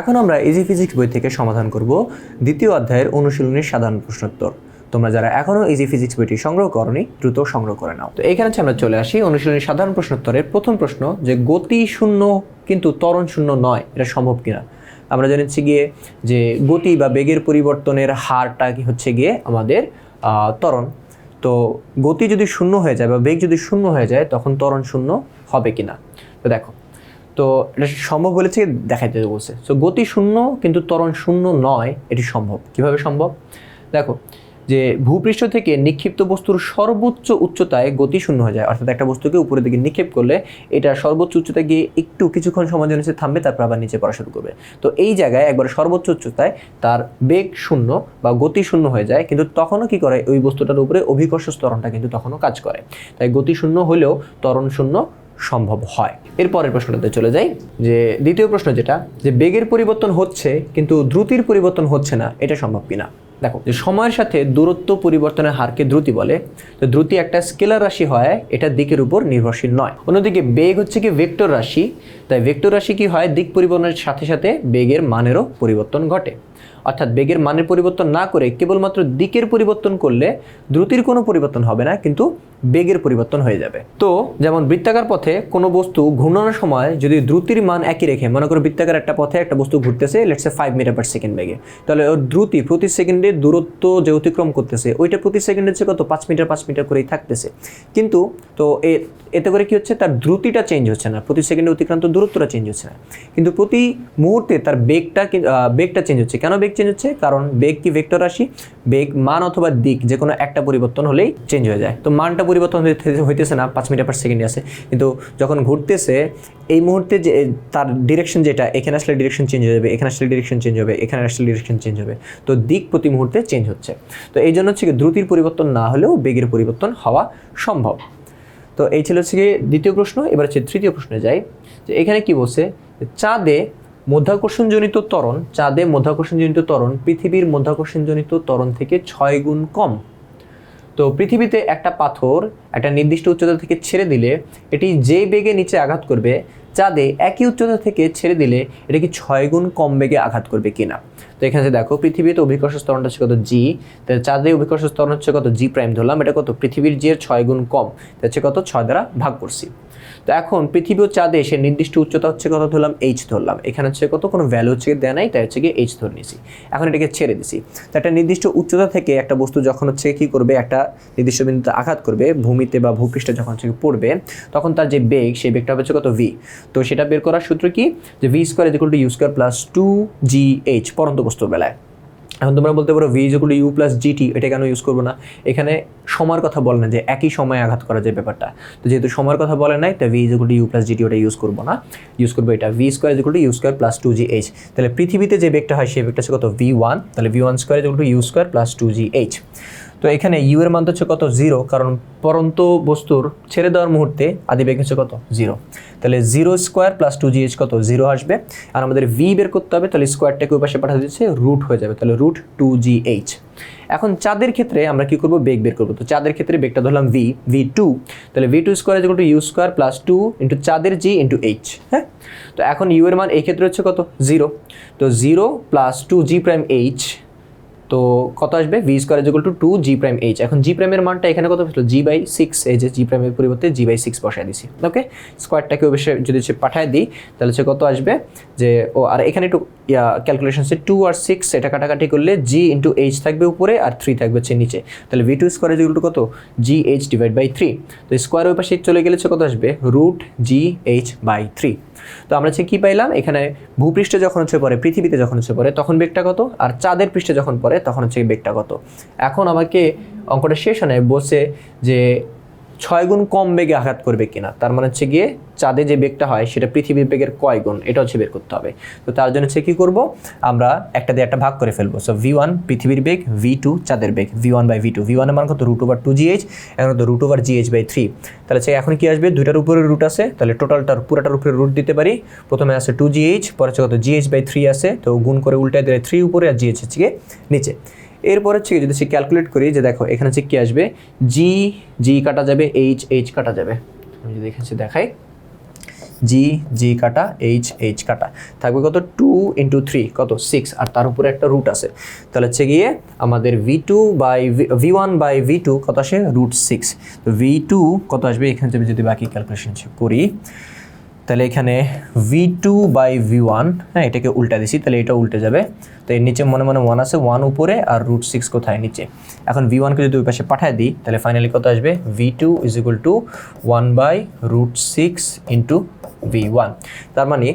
এখন আমরা easy physics বই থেকে সমাধান করব দ্বিতীয় অধ্যায়ের অনুশীলনীর সাধারণ প্রশ্নোত্তর। তোমরা যারা এখনও ইজি ফিজিক্স বইটি সংগ্রহ করনি, দ্রুত সংগ্রহ করে নাও। তো এখানে হচ্ছে আমরা চলে আসি অনুশীলনীর সাধারণ প্রশ্নোত্তরের প্রথম প্রশ্ন যে গতি শূন্য কিন্তু ত্বরণ শূন্য নয়, এটা সম্ভব কিনা? আমরা জেনেছি গিয়ে যে গতি বা বেগের পরিবর্তনের হারটা কি হচ্ছে গিয়ে আমাদের ত্বরণ। তো গতি যদি শূন্য হয়ে যায় বা বেগ যদি শূন্য হয়ে যায়, তখন ত্বরণ শূন্য হবে কিনা? তো দেখো তো এটা সম্ভব বলেছে দেখাইতে বলছে। তো গতি শূন্য কিন্তু ত্বরণ শূন্য নয়, এটি সম্ভব। কীভাবে সম্ভব? দেখো, যে ভূপৃষ্ঠ থেকে নিক্ষিপ্ত বস্তুর সর্বোচ্চ উচ্চতায় গতি শূন্য হয়ে যায়। অর্থাৎ একটা বস্তুকে উপরের দিকে নিক্ষেপ করলে এটা সর্বোচ্চ উচ্চতায় গিয়ে একটু কিছুক্ষণ সময় জন্য সে থামবে, তারপর আবার নিচে পড়া শুরু করবে। তো এই জায়গায় একবার সর্বোচ্চ উচ্চতায় তার বেগ শূন্য বা গতি শূন্য হয়ে যায়, কিন্তু তখনও কি করে? ওই বস্তুটার উপরে অভিকর্ষ ত্বরণটা কিন্তু তখনও কাজ করে। তাই গতি শূন্য হলেও ত্বরণ শূন্য সম্ভব হয়। এরপরের প্রশ্নটাতে চলে যাই, যে দ্বিতীয় প্রশ্ন যেটা, যে বেগের পরিবর্তন হচ্ছে, কিন্তু দ্রুতির পরিবর্তন হচ্ছে না, এটা সম্ভব কিনা? দেখো, যে সময়ের সাথে দূরত্ব পরিবর্তনের হারকে দ্রুতি বলে, তো দ্রুতি একটা স্কেলার রাশি হয়, এটা দিকের উপর নির্ভরশীল নয়। অন্যদিকে বেগ হচ্ছে কি ভেক্টর রাশি, তাই ভেক্টর রাশি কি হয়, দিক পরিবর্তনের সাথে সাথে বেগের মানেরও পরিবর্তন ঘটে। অর্থাৎ বেগের মানের পরিবর্তন না করে কেবলমাত্র দিকের পরিবর্তন করলে দ্রুতির কোনো পরিবর্তন হবে না, কিন্তু বেগের পরিবর্তন হয়ে যাবে। তো যেমন বৃত্তাকার পথে কোনো বস্তু ঘূর্ণানোর সময় যদি দ্রুতির মান একই রেখে, মনে করো বৃত্তাকার একটা পথে একটা বস্তু ঘুরতেছে let's say five metre per second বেগে, তাহলে ওর দ্রুতি প্রতি সেকেন্ডে দূরত্ব যে অতিক্রম করতেছে, ওইটা প্রতি সেকেন্ডে হচ্ছে কত? পাঁচ মিটার পাঁচ মিটার করেই থাকতেছে। কিন্তু তো এ, এতে করে কি হচ্ছে? তার দ্রুতিটা চেঞ্জ হচ্ছে না, প্রতি সেকেন্ডে অতিক্রান্ত দূরত্বটা চেঞ্জ হচ্ছে না। কিন্তু প্রতি মুহূর্তে তার বেগটা বেগটা চেঞ্জ হচ্ছে কেন বেগ চেঞ্জ হচ্ছে? কারণ বেগ কি ভেক্টর রাশি? বেগ মান অথবা দিক যে কোনো একটা পরিবর্তন হলেই চেঞ্জ হয়ে যায়। তো মানটা পরিবর্তন হইতেছে না, পাঁচ মিটার পার সেকেন্ডে আছে। কিন্তু যখন ঘুরতেছে, এই মুহূর্তে যে, তার ডিরেকশন যেটা, এখানে আসলে ডিরেকশন চেঞ্জ হয়ে যাবে, এখানে আসলে ডিরেকশন চেঞ্জ হবে, এখানে আসলে ডিরেকশন চেঞ্জ হবে। তো দিক প্রতি মুহূর্তে চেঞ্জ হচ্ছে। তো এই জন্য হচ্ছে কি, দ্রুতির পরিবর্তন না হলেও বেগের পরিবর্তন হওয়া সম্ভব। তো এই ছিল হচ্ছে কি, দ্বিতীয় প্রশ্ন, এবার হচ্ছে তৃতীয় প্রশ্নে যাই। যে এখানে কি বলছে, চাঁদে মধ্যাকর্ষণজনিত ত্বরণ, চাঁদে মধ্যাকর্ষণজনিত ত্বরণ, পৃথিবীর মধ্যাকর্ষণজনিত ত্বরণ থেকে ছয় গুণ কম। তো পৃথিবীতে একটা পাথর একটা নির্দিষ্ট উচ্চতা থেকে ছেড়ে দিলে এটি যে বেগে নিচে আঘাত করবে, চাঁদে একই উচ্চতা থেকে ছেড়ে দিলে এটা কি ছয় গুণ কম বেগে আঘাত করবে কিনা। তো এখানে দেখো, পৃথিবীতে অভিকর্ষ স্তরণটা হচ্ছে কত জি তাহলে চাঁদে অভিকর্ষ স্তরণ হচ্ছে কত জি প্রাইম ধরলাম, এটা কত? পৃথিবীর জি এর ছয় গুণ কম তো হচ্ছে কত? ছয় দ্বারা ভাগ করছি। তো এখন পৃথিবী ও চাঁদে সে নির্দিষ্ট উচ্চতা হচ্ছে কত ধরলাম? এইচ ধরলাম। এখানে হচ্ছে কত? কোনো ভ্যালু হচ্ছে দেয় নাই, তাই হচ্ছে গিয়ে এইচ ধরে নিয়েছি। এখন এটাকে ছেড়ে দিছি। তো একটা নির্দিষ্ট উচ্চতা থেকে একটা বস্তু যখন হচ্ছে কি করবে, একটা নির্দিষ্ট বিন্দুতে আঘাত করবে, ভূমিতে বা ভূপৃষ্ঠে যখন হচ্ছে পড়বে, তখন তার যে বেগ, সেই বেগটা হচ্ছে কত ভি তো সেটা বের করার সূত্র কি? যে V square equal to U square plus two G H পরন্ত বস্তুর বেলায়। এখন তোমরা বলতে পারো V equal to U plus G T এটা কেন ইউজ করব না? এখানে সময়ের কথা বলে না যে একই সময়ে আঘাত করা যায় ব্যাপারটা। তো যেহেতু সময়ের কথা বলে নাই, তাই V equal to U plus G T ওটা ইউজ করব না। ইউজ করব এটা V square equal to U square plus two G H তাহলে পৃথিবীতে যে বেগটা হয়, সেই বেগটা হচ্ছে কত? ভি ওয়ান তাহলে V one square equal to U square plus two G H তো এখানে ইউ এর মান হচ্ছে কত? জিরো কারণ পরন্ত বস্তুর ছেড়ে দেওয়ার মুহূর্তে আদি বেগ হচ্ছে কত? জিরো তাহলে zero square plus two G H কত? জিরো আসবে। আর আমাদের ভি বের করতে হবে, তাহলে স্কোয়ারটাকে ওই পাশে পাঠা দিচ্ছে রুট হয়ে যাবে। তাহলে রুট টু জি এইচ এখন চাঁদের ক্ষেত্রে আমরা কি করব? বেগ বের করব। তো চাঁদের ক্ষেত্রে বেগটা ধরলাম ভি ভি টু তাহলে V two square equal to U square plus two into চাঁদের জি ইন্টু এইচ হ্যাঁ? তো এখন ইউ এর মান এই ক্ষেত্রে হচ্ছে কত? জিরো তো zero plus two G prime H তো কত আসবে? V square is two two G prime H এখন জি প্রাইমের মানটা এখানে কত ছিল জি বাই সিক্স এই যে জি প্রাইমের পরিবর্তে জি বাই সিক্স বসায় দিছি। ওকে স্কোয়ারটাকে অবশ্যই যদি সে পাঠায় দিই, তাহলে সে কত আসবে? যে, ও, আর এখানে একটু ক্যালকুলেশন সে টু আর সিক্স এটা কাটাকাটি করলে জি ইন্টু এইচ থাকবে উপরে আর থ্রি থাকবে হচ্ছে নিচে। তাহলে V two square is two কত? G H divide by three তো স্কোয়ার ওই পাশে চলে গেলে সে কত আসবে? Root G H by three তো আমরা হচ্ছে কী পাইলাম? এখানে ভূপৃষ্ঠে যখন হচ্ছে পড়ে, পৃথিবীতে যখন হচ্ছে পড়ে, তখন বেগটা কত? আর চাঁদের পৃষ্ঠে যখন পড়ে, তখন হচ্ছে বেগটা কত? এখন আমাকে অঙ্কটা শেষ হয় বসে যে ছয় গুণ কম বেগে আঘাত করবে কিনা। তার মানে হচ্ছে গিয়ে চাঁদে যে বেগটা হয়, সেটা পৃথিবীর বেগের কয় গুণ? এটা হচ্ছে বের করতে হবে। তো তার জন্য হচ্ছে কী করব? আমরা একটা দিয়ে একটা ভাগ করে ফেলব। সো ভি ওয়ান পৃথিবীর বেগ ভি টু চাঁদের বেগ। V one by V two V ওয়ানের মান কত? Root over two G H এখন তো root over G H by three তাহলে হচ্ছে এখন কি আসবে? দুইটার উপরে রুট আছে। তাহলে টোটালটার পুরাটার উপরে রুট দিতে পারি। প্রথমে আছে টু জি এইচ পরে হচ্ছে কত? জি এইচ বাই থ্রি আছে। তো গুণ করে উল্টায় দিলে থ্রি উপরে আর জি এইচ হচ্ছে নিচে। এরপর হচ্ছে যদি সে ক্যালকুলেট করি, যে দেখো, এখানে হচ্ছে কী আসবে? জি জি কাটা যাবে এইচ এইচ কাটা যাবে। আমি যদি এখানে দেখাই। জি জি কাটা এইচ এইচ কাটা। থাকবে কত? টু ইন্টু থ্রি কত? সিক্স আর তার উপরে একটা রুট আছে। তাহলে হচ্ছে গিয়ে আমাদের V two by V one by V two কত আসে? রুট সিক্স তো ভি টু কত আসবে? এখানে থেকে যদি বাকি ক্যালকুলেশন করি, তাহলে এখানে V two by V one হ্যাঁ এটাকে উল্টা দিছি, তাহলে এটা উল্টে যাবে। তো এর নিচে মনে মনে ওয়ান আছে ওয়ান উপরে আর রুট সিক্স কোথায়? নিচে। এখন ভি ওয়ানকে যদি ওই পাশে পাঠায় দিই, তাহলে ফাইনালি কত আসবে? V two is equal to one by root six into V one তার মানে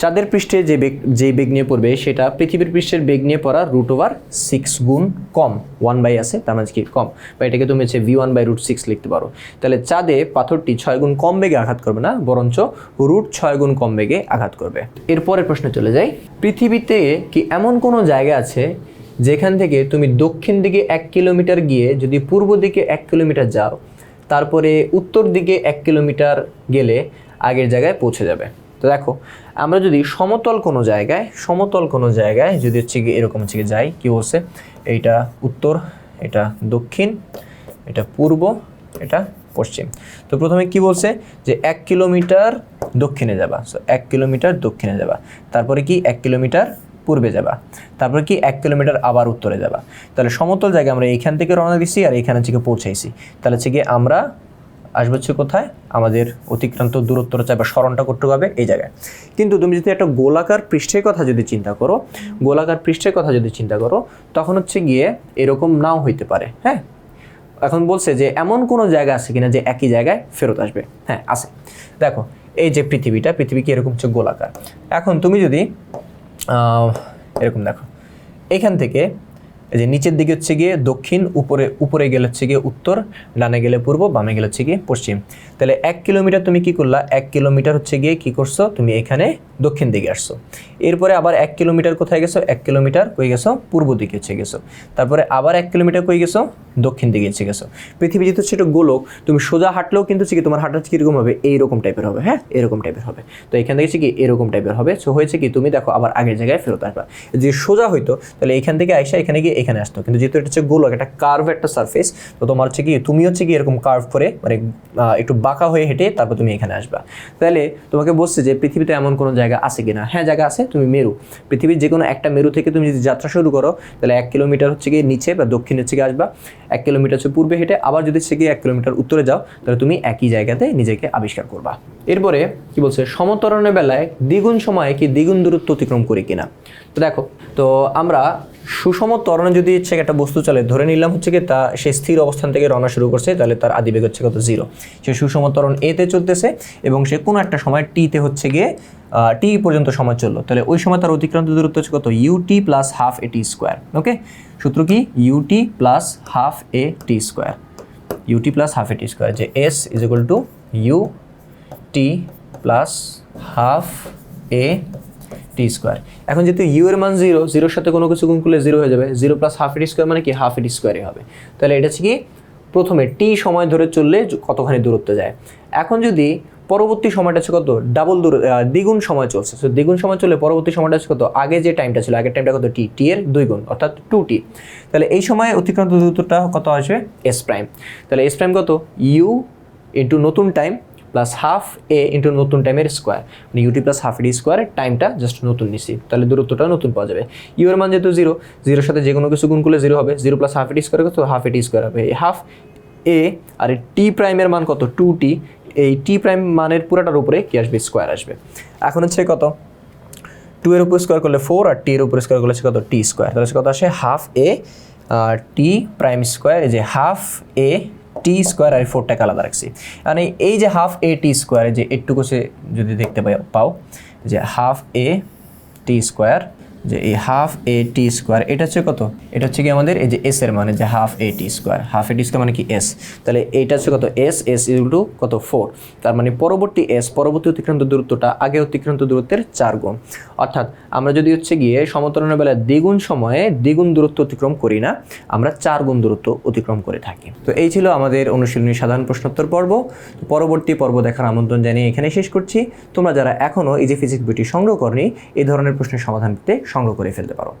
চাঁদের পৃষ্ঠে যে বেগ যে বেগ নিয়ে পড়বে সেটা পৃথিবীর পৃষ্ঠের বেগ নিয়ে পড়া রুট ওভার সিক্স গুণ কম ওয়ান বাই আছে, তার মানে কি কম। বা এটাকে তুমি হচ্ছে V one by root six লিখতে পারো। তাহলে চাঁদে পাথরটি ছয় গুণ কম বেগে আঘাত করবে না, বরঞ্চ রুট ছয় গুণ কম বেগে আঘাত করবে। এরপরের প্রশ্নে চলে যাই। পৃথিবীতে কি এমন কোনো জায়গা আছে যেখান থেকে তুমি দক্ষিণ দিকে এক কিলোমিটার গিয়ে যদি পূর্ব দিকে এক কিলোমিটার যাও, তারপরে উত্তর দিকে এক কিলোমিটার গেলে আগের জায়গায় পৌঁছে যাবে। তো দেখো, আমরা যদি সমতল কোনো জায়গায়, সমতল কোনো জায়গায় যদি হচ্ছে গিয়ে এরকম হচ্ছে যাই, কি বলছে? এইটা উত্তর, এটা দক্ষিণ, এটা পূর্ব, এটা পশ্চিম। তো প্রথমে কি বলছে? যে এক কিলোমিটার দক্ষিণে যাবা। সো এক কিলোমিটার দক্ষিণে যাবা। তারপরে কি? এক কিলোমিটার পূর্বে যাবা। তারপরে কি এক কিলোমিটার আবার উত্তরে যাবা। তাহলে সমতল জায়গায় আমরা এইখান থেকে রওনা দিচ্ছি আর এইখানে থেকে পৌঁছাইছি। তাহলে হচ্ছে গিয়ে আমরা আসবে হচ্ছে কোথায়? আমাদের অতিক্রান্ত দূরত্বটা চাই বা স্মরণটা করতে হবে এই জায়গায়। কিন্তু তুমি যদি একটা গোলাকার পৃষ্ঠের কথা যদি চিন্তা করো, গোলাকার পৃষ্ঠের কথা যদি চিন্তা করো, তখন হচ্ছে গিয়ে এরকম নাও হইতে পারে হ্যাঁ? এখন বলছে যে এমন কোনো জায়গা আছে কিনা যে একই জায়গায় ফেরত আসবে হ্যাঁ আছে। দেখো, এই যে পৃথিবীটা, পৃথিবী কি এরকম হচ্ছে গোলাকার। এখন তুমি যদি এরকম দেখো। এখান থেকে এই যে নিচের দিকে হচ্ছে গিয়ে দক্ষিণ, উপরে উপরে গেলে হচ্ছে গিয়ে উত্তর, ডানে গেলে পূর্ব, বামে গেলে হচ্ছে গিয়ে পশ্চিম। তাহলে এক কিলোমিটার তুমি কি করলা? এক কিলোমিটার হচ্ছে গিয়ে কি করছ? তুমি এখানে দক্ষিণ দিকে আসছো। এরপরে আবার এক কিলোমিটার কোথায় গেছো? এক কিলোমিটার কই গেছো? পূর্ব দিকে হচ্ছে গেছো। তারপরে আবার এক কিলোমিটার কই গেছো? দক্ষিণ দিকে হচ্ছে গেছো। পৃথিবী যেহেতু একটা গোলক, তুমি সোজা হাঁটলেও কিন্তু হচ্ছে কি তোমার হাঁটা কীরকম হবে? এইরকম টাইপের হবে হ্যাঁ? এরকম টাইপের হবে। তো এখান থেকে কি এরকম টাইপের হবে। সো হয়েছে কি, তুমি দেখো আবার আগের জায়গায় ফেরত আসবা। যে সোজা হইতো, তাহলে এখান থেকে আইসা এখানে গিয়ে এখানে আসতো। কিন্তু যেহেতু এটা হচ্ছে গোলক একটা কার্ভ একটা সারফেস তো তোমার হচ্ছে কি, তুমি হচ্ছে কি এরকম কার্ভ করে মানে একটু বাঁকা হয়ে হেঁটে তারপর তুমি এখানে আসবা। তাহলে তোমাকে বলছে যে, পৃথিবীতে এমন কোনো জায়গা আছে কিনা? হ্যাঁ জায়গা আছে, তুমি মেরু। পৃথিবীর যে কোনো একটা মেরু থেকে তুমি যদি যাত্রা শুরু করো, তাহলে এক কিলোমিটার হচ্ছে গিয়ে নিচে বা দক্ষিণ হচ্ছে গিয়ে আসবা। এক কিলোমিটার হচ্ছে পূর্বে হেঁটে, আবার যদি হচ্ছে গিয়ে এক কিলোমিটার উত্তরে যাও, তাহলে তুমি একই জায়গাতে নিজেকে আবিষ্কার করবা। এরপরে কি বলছে, সমতরণের বেলায় দ্বিগুণ সময়ে কি দ্বিগুণ দূরত্ব অতিক্রম করি কিনা? তো দেখো, তো আমরা সুষম ত্বরণে যদি হচ্ছে একটা বস্তু চলে, ধরে নিলাম হচ্ছে কি তা, সে স্থির অবস্থান থেকে রওনা শুরু করছে, তাহলে তার আদিবেগ হচ্ছে কত? জিরো সে সুষম ত্বরণ এতে চলতেছে এবং সে কোনো একটা সময় টিতে হচ্ছে গিয়ে টি পর্যন্ত সময় চলল। তাহলে ওই সময় তার অতিক্রান্ত দূরত্ব হচ্ছে কত? U T plus half A T square okay সূত্র কি? U T plus half A T square U T plus half A T square যে S is equal to U T plus half A T square এখন যেহেতু you এর মান zero জিরোর সাথে কোনো কিছু গুণ করলে জিরো হয়ে যাবে zero plus half A T square মানে কি? হাফ এটি স্কোয়ারই হবে। তাহলে এটা হচ্ছে কি? প্রথমে টি সময় ধরে চললে কতখানি দূরত্ব যায়? এখন যদি পরবর্তী সময়টা হচ্ছে কত? ডাবল দূর দ্বিগুণ সময় চলছে। তো দ্বিগুণ সময় চলে পরবর্তী সময়টা হচ্ছে কত? আগে যে টাইমটা ছিল, আগের টাইমটা কত? টি টি এর দুই গুণ, অর্থাৎ টু টি তাহলে এই সময় অতিক্রান্ত দূরত্বটা কত আসবে? এস প্রাইম তাহলে এস প্রাইম কত? ইউ ইন্টু নতুন time plus half A into নতুন টাইমের স্কোয়ার মানে U T plus half A D square টাইমটা জাস্ট নতুন নিছি। তাহলে দূরত্বটা নতুন পাওয়া যাবে। ইউর মান যেহেতু জিরো জিরোর সাথে যে কোনো কিছু গুণ করলে জিরো হবে। Zero plus half A D square কত? হাফ এডি স্কোয়ার হবে। এই হাফ এ আর টি প্রাইমের মান কত? টু টি এই টি প্রাইম মানের পুরাটার উপরে কি আসবে? স্কোয়ার আসবে। এখন হচ্ছে কত? টু এর উপর স্কোয়ার করলে ফোর আর টি এর উপর স্কোয়ার করলে কত? টি স্কোয়ার তাহলে কত আসে? Half A T prime square যে হাফ এ টি স্কোয়ার আর ফোরটাকে আলাদা রাখছি। মানে এই যে হাফ এ টি স্কোয়ার যে এটুকু সে যদি দেখতে পাও যে হাফ এ টি স্কোয়ার যে এই হাফ এ টি স্কোয়ার এটা হচ্ছে কত? এটা হচ্ছে কি আমাদের এই যে এস এর মানে যে half A T square half A T square মানে কি এস তাহলে এইটা হচ্ছে কত? এস এস ইকুয়াল টু কত? ফোর তার মানে পরবর্তী এস পরবর্তী অতিক্রান্ত দূরত্বটা আগে অতিক্রান্ত দূরত্বের চার গুণ। অর্থাৎ আমরা যদি হচ্ছে গিয়ে সমতরণের বেলায় দ্বিগুণ সময়ে দ্বিগুণ দূরত্ব অতিক্রম করি না, আমরা চার গুণ দূরত্ব অতিক্রম করে থাকি। তো এই ছিল আমাদের অনুশীলনী সাধারণ প্রশ্নোত্তর পর্ব। পরবর্তী পর্ব দেখার আমন্ত্রণ জানিয়ে এখানে শেষ করছি। তোমরা যারা এখনও ইজি ফিজিক্স বইটি সংগ্রহ করনি, এই ধরনের প্রশ্নের সমাধান পেতে সংগ্রহ করে ফেলতে পারো।